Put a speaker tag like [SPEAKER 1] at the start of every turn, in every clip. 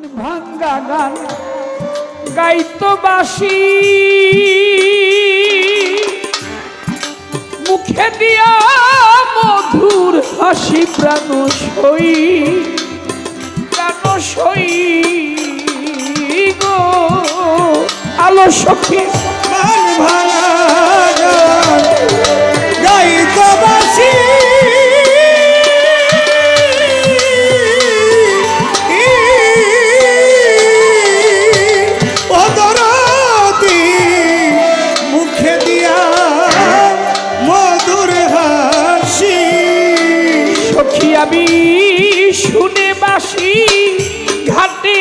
[SPEAKER 1] ভাঙ্গা গান গাইতো বাসি মুখে দিয়া মধুর হাসি প্রাণ সই প্রাণ সই গো। আলো সখী
[SPEAKER 2] মান ভাঙা বাসি
[SPEAKER 1] ঘাটে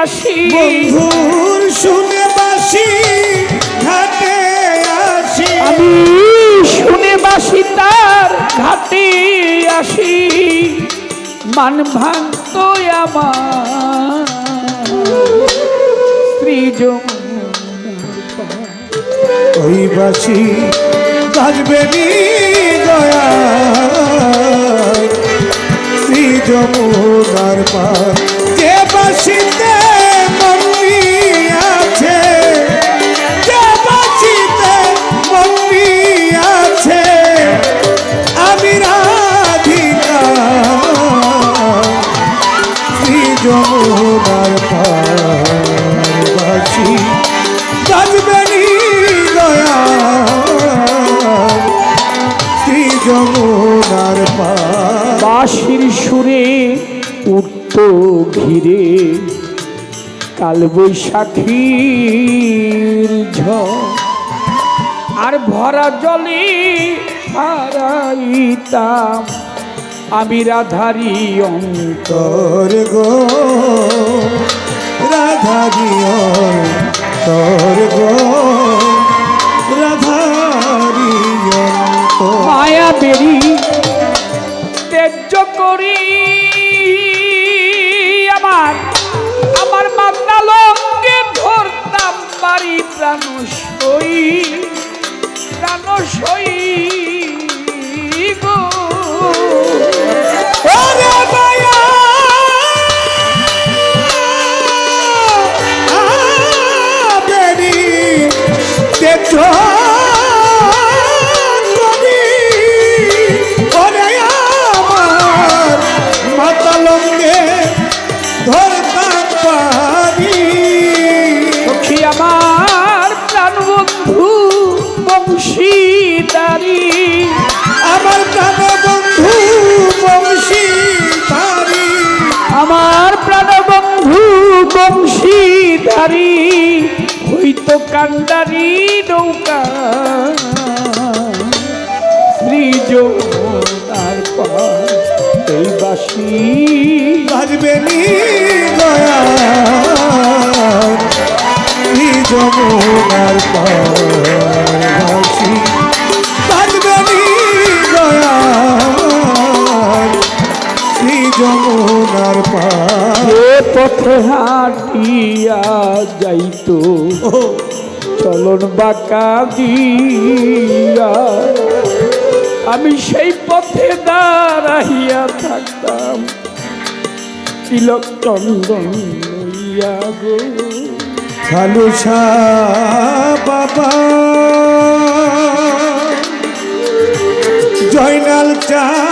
[SPEAKER 1] আসি।
[SPEAKER 2] বন্ধুর শুনে বাসি ঘাটে আসি।
[SPEAKER 1] আমি শুনে বাসি তার ঘাটে আসি। মান ভাঙত আমার স্ত্রী
[SPEAKER 2] ওই বাসি বাজবে দয়া। যমুনার পার। যে বাসিতে মন্নি আছে, যে বাসিতে মন্নি আছে, আমি রাধিকা শ্রী যমুনার পার বাসি, বাজবে নি দয়া। যমুনার পার।
[SPEAKER 1] বাঁশির সুরে উঠত ঘিরে কাল বৈশাখীর আর ভরা জলে হারাইতাম আমি রাধারি অন্ত
[SPEAKER 2] তোর গো। রাধারিয় তোর গো।
[SPEAKER 1] বেরি তেজ্য করি। আমার আমার লঙ্গে ধরতাম বাড়ি প্রাণ সই প্রাণ সই
[SPEAKER 2] ওরে
[SPEAKER 1] বংশীধারী হইতো কান্ডারি নৌকা। শ্রীজ তার পর এই
[SPEAKER 2] পাশি বাজবে নি গয়া যমুনার পাশ
[SPEAKER 1] পথে হাঁটিয়া যাইতো। চলন বাঁকা দিয়া। আমি সেই পথে দাঁড়াইয়া থাকতাম। তিলক চন্দন লইয়া গো।
[SPEAKER 2] খালুসা বাবা। জয়নাল চান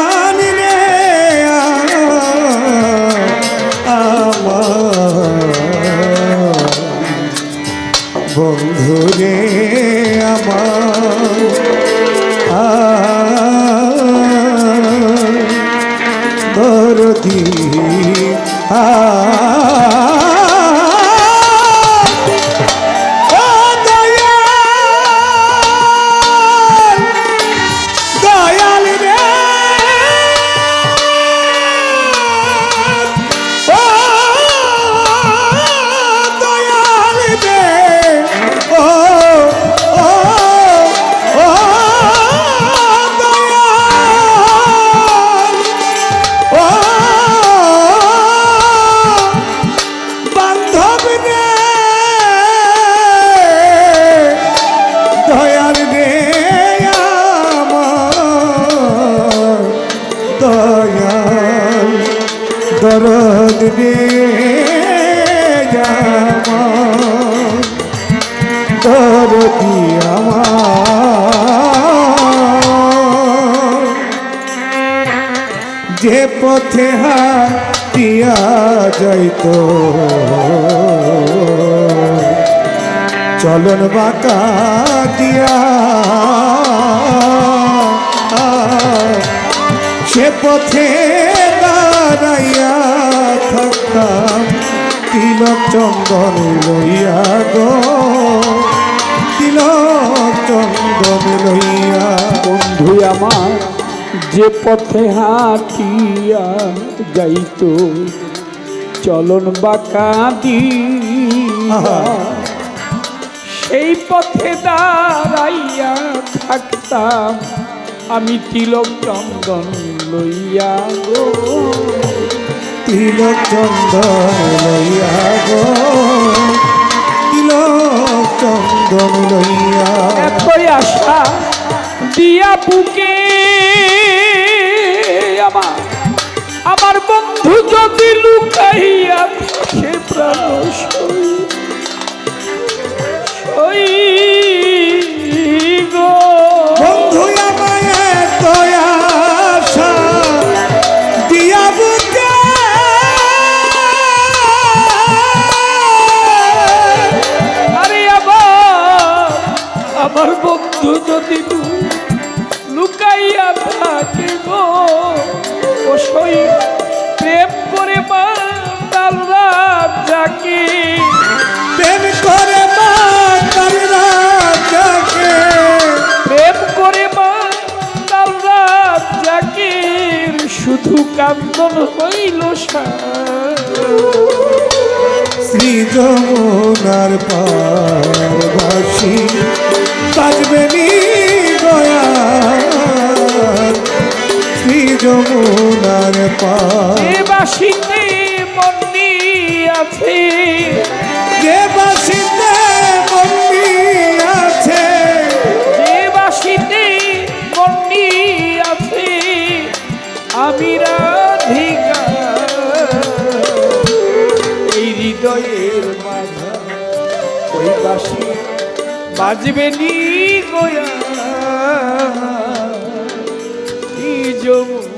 [SPEAKER 2] দরদি আ যে পথে হাটিয়া যাইতো। চলন বাঁকা দিয়া। সে পথে দাঁড়াইয়া থাকতাম, তিলক চন্দন লইয়া গো। তিলক চন্দন লইয়া।
[SPEAKER 1] বন্ধু আমার যে পথে হাঁটিয়া যাইতো চলন বাঁকা দিয়া। সেই পথে দাঁড়াইয়া থাকতাম আমি তিলক চন্দন লইয়া গো।
[SPEAKER 2] তিলক চন্দন লইয়া গো। তিলক চন্দন লইয়া।
[SPEAKER 1] এতই আশা দিয়া বুকে আমার। আমার বন্ধু যদি লুকাইয়া থাকে প্রাণ সই সই গো।
[SPEAKER 2] বন্ধু আমায় এত দিয়া বুকে।
[SPEAKER 1] আরে আমার বন্ধু যদি লুকাইয়া থাকে গো ও সই প্রেম করে মা তার রাত
[SPEAKER 2] প্রেম করে মা তার রাজাকে
[SPEAKER 1] প্রেম করে রাত শুধু কান্দন হইল
[SPEAKER 2] শ্রী যমুনার বাজবে নি যমুনার
[SPEAKER 1] এ মন্দি আছে।
[SPEAKER 2] যে বাসিতে মন্দি আছে।
[SPEAKER 1] যে বাসিতে মন্দি আছে। আমি রাধিকা। এই হৃদয়ের মাঝা ওই বাসি বাজবে নি গোয়া। যমুনা